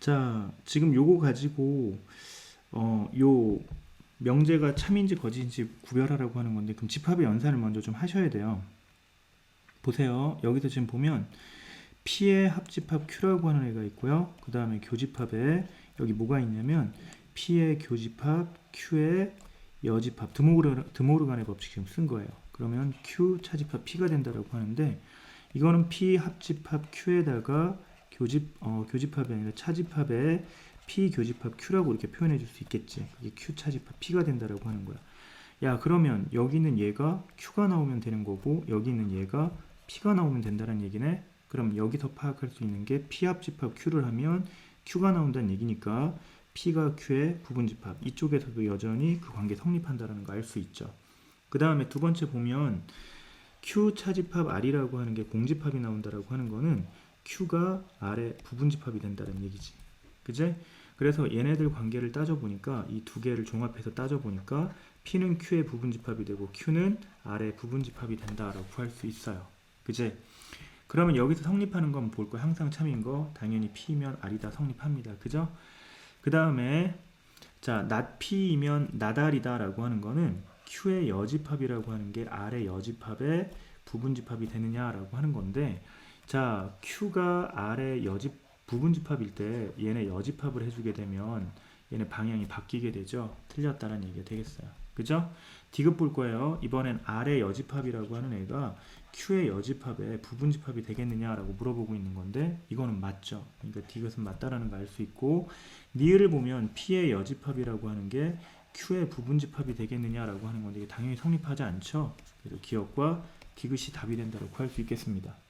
자, 지금 요거 가지고 어, 요 명제가 참인지 거짓인지 구별하라고 하는 건데 그럼 집합의 연산을 먼저 좀 하셔야 돼요. 보세요. 여기서 지금 보면 P의 합집합 Q라고 하는 애가 있고요. 그 다음에 교집합에 여기 뭐가 있냐면 P의 교집합 Q의 여집합 드모르, 드모르간의 법칙 지금 쓴 거예요. 그러면 Q 차집합 P가 된다라고 하는데 이거는 P 합집합 Q에다가 교집 어, 교집합이 아니라 차집합에 P 교집합 Q라고 이렇게 표현해 줄 수 있겠지. 그게 Q 차집합 P가 된다라고 하는 거야. 야 그러면 여기 있는 얘가 Q가 나오면 되는 거고 여기 있는 얘가 P가 나오면 된다는 얘기네. 그럼 여기서 파악할 수 있는 게 P 합 집합 Q를 하면 Q가 나온다는 얘기니까 P가 Q의 부분 집합 이쪽에서도 여전히 그 관계 성립한다는 거 알 수 있죠. 그 다음에 두 번째 보면 Q 차집합 R이라고 하는 게 공집합이 나온다라고 하는 거는 Q가 R의 부분집합이 된다는 얘기지. 그제? 그래서 얘네들 관계를 따져보니까 이 두 개를 종합해서 따져보니까 P는 Q의 부분집합이 되고 Q는 R의 부분집합이 된다라고 구할 수 있어요. 그제? 그러면 여기서 성립하는 건볼거 항상 참인 거 당연히 P면 R이다 성립합니다. 그죠? 그 다음에 자, 낫 P이면 나달이다 라고 하는 거는 Q의 여집합이라고 하는 게 R의 여집합의 부분집합이 되느냐라고 하는 건데 자, Q가 R의 여집 부분 집합일 때 얘네 여집합을 해주게 되면 얘네 방향이 바뀌게 되죠. 틀렸다는 얘기가 되겠어요. 그죠? 디귿 볼 거예요. 이번엔 R의 여집합이라고 하는 애가 Q의 여집합의 부분 집합이 되겠느냐라고 물어보고 있는 건데 이거는 맞죠. 그러니까 디귿은 맞다라는 거알수 있고 니을을 보면 P의 여집합이라고 하는 게 Q의 부분 집합이 되겠느냐라고 하는 건데 이게 당연히 성립하지 않죠. 그래서 기억과 디귿이 답이 된다고 구할 수 있겠습니다.